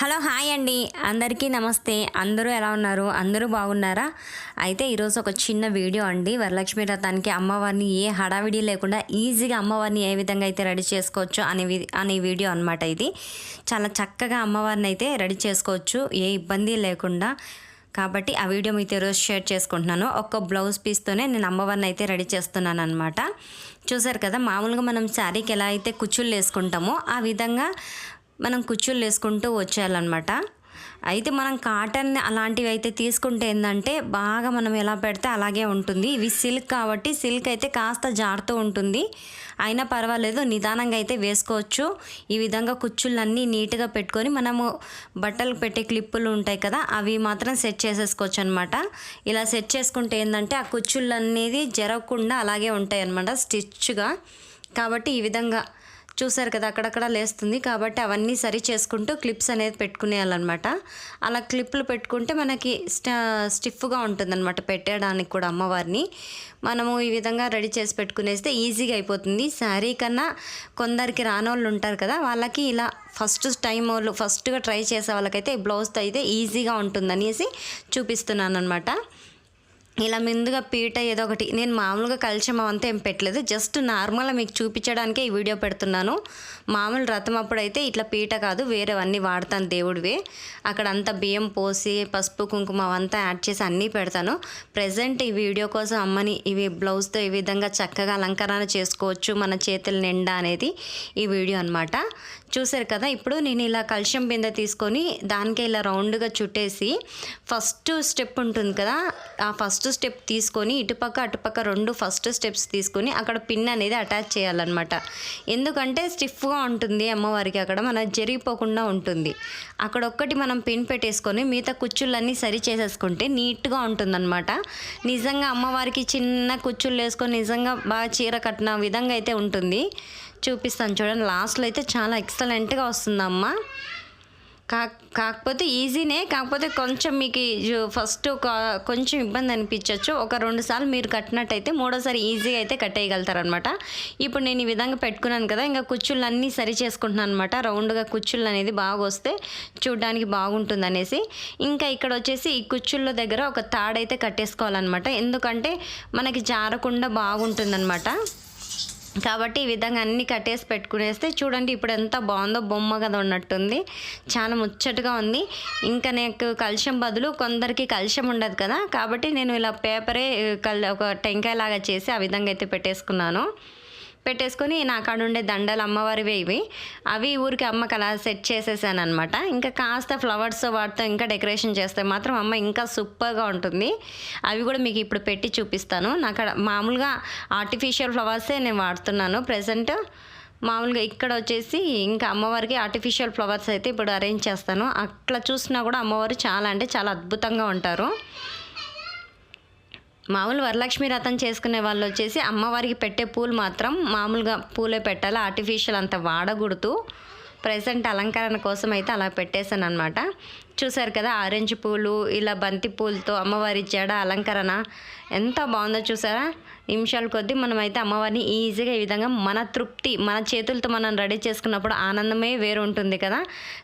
Hello hi అండి. అందరికీ నమస్తే. అందరూ ఎలా ఉన్నారు? అందరూ బాగున్నారా? అయితే ఈరోజు ఒక చిన్న వీడియో అండి. వరలక్ష్మి రథానికి అమ్మవారిని ఏ హడావిడి లేకుండా ఈజీగా అమ్మవారిని ఏ విధంగా అయితే రెడీ చేసుకోవచ్చు అనే అనే వీడియో అనమాట ఇది. చాలా చక్కగా అమ్మవారిని అయితే రెడీ చేసుకోవచ్చు. ఏ ఇబ్బంది లేకుండా. కాబట్టి ఆ వీడియో మీతో ఈరోజు షేర్ చేసుకుంటున్నాను. ఒక్క బ్లౌజ్ పీస్తోనే నేను అమ్మవారిని అయితే రెడీ చేస్తున్నాను అనమాట చూసారు కదా మామూలుగా మనం శారీకి ఎలా అయితే కుచ్చుళ్ళు వేసుకుంటామో ఆ విధంగా మనం కుచ్చులు వేసుకుంటూ వచ్చేయాలన్నమాట. అయితే మనం కాటన్ అలాంటివి అయితే తీసుకుంటే ఏంటంటే బాగా మనం ఎలా పెడితే అలాగే ఉంటుంది. ఇవి సిల్క్ కాబట్టి సిల్క్ అయితే కాస్త జారుతూ ఉంటుంది. అయినా పర్వాలేదు నిదానంగా అయితే వేసుకోవచ్చు. ఈ విధంగా కుచ్చులన్నీ నీట్గా పెట్టుకొని మనము బట్టలు పెట్టే క్లిప్పులు ఉంటాయి కదా అవి మాత్రం సెట్ చేసేసుకోవచ్చు అనమాట ఇలా సెట్ చేసుకుంటే ఏంటంటే ఆ కుచ్చుళ్ళు అనేది జరగకుండా అలాగే ఉంటాయి అనమాట స్టిచ్గా. కాబట్టి ఈ విధంగా చూసారు కదా అక్కడక్కడ లేస్తుంది కాబట్టి అవన్నీ సరి చేసుకుంటూ క్లిప్స్ అనేది పెట్టుకునేయాలన్నమాట. అలా క్లిప్లు పెట్టుకుంటే మనకి స్టిఫ్గా ఉంటుందన్నమాట పెట్టడానికి కూడా అమ్మవారిని. మనము ఈ విధంగా రెడీ చేసి పెట్టుకునేస్తే ఈజీగా అయిపోతుంది. శారీ కన్నా కొందరికి రానోళ్ళు ఉంటారు కదా వాళ్ళకి ఇలా ఫస్ట్ టైం వాళ్ళు ఫస్ట్గా ట్రై చేసే వాళ్ళకైతే బ్లౌజ్తో అయితే ఈజీగా ఉంటుందనేసి చూపిస్తున్నాను అనమాట ఇలా ముందుగా పీట ఏదో ఒకటి. నేను మామూలుగా కలిసి అంతా ఏం పెట్టలేదు. జస్ట్ నార్మల్గా మీకు చూపించడానికే ఈ వీడియో పెడుతున్నాను. మామూలు రథం అప్పుడైతే ఇట్లా పీట కాదు వేరేవన్నీ వాడతాను దేవుడివి. అక్కడ అంతా బియ్యం పోసి పసుపు కుంకుమ అంతా యాడ్ చేసి అన్నీ పెడతాను. ప్రజెంట్ ఈ వీడియో కోసం అమ్మని ఇవి బ్లౌజ్తో ఈ విధంగా చక్కగా అలంకరణ చేసుకోవచ్చు మన చేతుల నిండా అనేది ఈ వీడియో అనమాట చూసారు కదా ఇప్పుడు నేను ఇలా కలుషం బిందె తీసుకొని దానికే ఇలా రౌండ్గా చుట్టేసి ఫస్ట్ స్టెప్ ఉంటుంది కదా ఆ ఫస్ట్ స్టెప్ తీసుకొని ఇటుపక్క అటుపక్క రెండు ఫస్ట్ స్టెప్స్ తీసుకొని అక్కడ పిన్ అనేది అటాచ్ చేయాలన్నమాట. ఎందుకంటే స్టిఫ్గా ఉంటుంది అమ్మవారికి అక్కడ మన జరిగిపోకుండా ఉంటుంది. అక్కడ ఒక్కటి మనం పిన్ పెట్టేసుకొని మిగతా కుచ్చుళ్ళన్నీ సరి చేసేసుకుంటే నీట్గా ఉంటుందన్నమాట. నిజంగా అమ్మవారికి చిన్న కుచ్చుళ్ళు వేసుకొని నిజంగా బాగా చీర కట్టిన విధంగా అయితే ఉంటుంది. చూపిస్తాను. చూడండి లాస్ట్లో అయితే చాలా ఎక్సలెంట్గా వస్తుందమ్మ. కా కాకపోతే ఈజీనే కాకపోతే కొంచెం మీకు ఫస్ట్ కొంచెం ఇబ్బంది అనిపించవచ్చు ఒక రెండు సార్లు మీరు కట్టినట్టయితే మూడోసారి ఈజీగా అయితే కట్టేయగలుగుతారనమాట. ఇప్పుడు నేను ఈ విధంగా పెట్టుకున్నాను కదా ఇంకా కుచ్చుళ్ళు అన్నీ సరి చేసుకుంటున్నాను అనమాట. రౌండ్గా కుచ్చుళ్ళు అనేది బాగా వస్తే చూడడానికి బాగుంటుంది అనేసి ఇంకా ఇక్కడ వచ్చేసి ఈ కుచ్చుళ్ళ దగ్గర ఒక తాడైతే కట్టేసుకోవాలన్నమాట. ఎందుకంటే మనకి జారకుండా బాగుంటుందన్నమాట. కాబట్టి ఈ విధంగా అన్ని కట్టేసి పెట్టుకునేస్తే చూడండి ఇప్పుడు ఎంత బాగుందో బొమ్మ కదా ఉన్నట్టుంది. చాలా ముచ్చటగా ఉంది. ఇంకా నాకు కలుషం బదులు కొందరికి కలుషం ఉండదు కదా. కాబట్టి నేను ఇలా పేపరే కల్ ఒక టెంకాయ లాగా చేసి ఆ విధంగా అయితే పెట్టేసుకున్నాను. పెట్టేసుకొని నా కాడ ఉండే దండలు అమ్మవారివి ఇవి. అవి ఊరికి అమ్మకి అలా సెట్ చేసేసాను అనమాట ఇంకా కాస్త ఫ్లవర్స్ వాటితో ఇంకా డెకరేషన్ చేస్తే మాత్రం అమ్మ ఇంకా సూపర్గా ఉంటుంది. అవి కూడా మీకు ఇప్పుడు పెట్టి చూపిస్తాను. నాకు మామూలుగా ఆర్టిఫిషియల్ ఫ్లవర్సే నేను వాడుతున్నాను. ప్రజెంట్ మామూలుగా ఇక్కడ వచ్చేసి ఇంకా అమ్మవారికి ఆర్టిఫిషియల్ ఫ్లవర్స్ అయితే ఇప్పుడు అరేంజ్ చేస్తాను. అట్లా చూసినా కూడా అమ్మవారు చాలా అంటే చాలా అద్భుతంగా ఉంటారు. మామూలు వరలక్ష్మి రథం చేసుకునే వాళ్ళు వచ్చేసి అమ్మవారికి పెట్టే పూలు మాత్రం మామూలుగా పూలే పెట్టాలి ఆర్టిఫిషియల్ అంత వాడకూడదు. ప్రజెంట్ అలంకరణ కోసం అయితే అలా పెట్టేశాను అనమాట చూసారు కదా ఆరెంజ్ పూలు ఇలా బంతి పూలతో అమ్మవారి జడ అలంకరణ ఎంత బాగుందో చూసారా? నిమిషాల కొద్దీ మనమైతే అమ్మవారిని ఈజీగా ఈ విధంగా మన తృప్తి మన చేతులతో మనం రెడీ చేసుకున్నప్పుడు ఆనందమే వేరు ఉంటుంది కదా.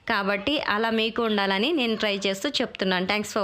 కాబట్టి అలా మీకు ఉండాలని నేను ట్రై చేస్తూ చెప్తున్నాను. Thanks for